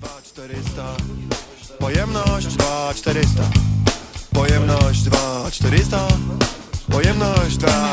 2400 Pojemność 2400 Pojemność 2400 Pojemność 2400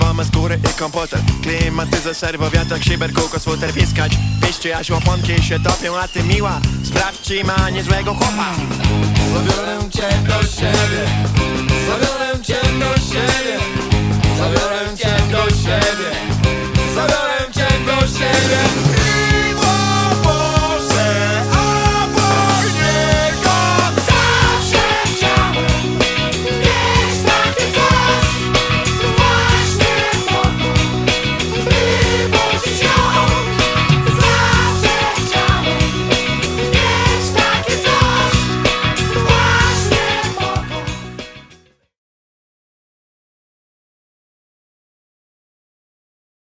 mamy skóry i komputer Klimatyzer, serwo, wiatrak, szyber, kółko, sfuter, piskać Piście, aż łaponki się topią, a ty miła. Sprawdź, ma niezłego chłopa. Zabiorę cię do siebie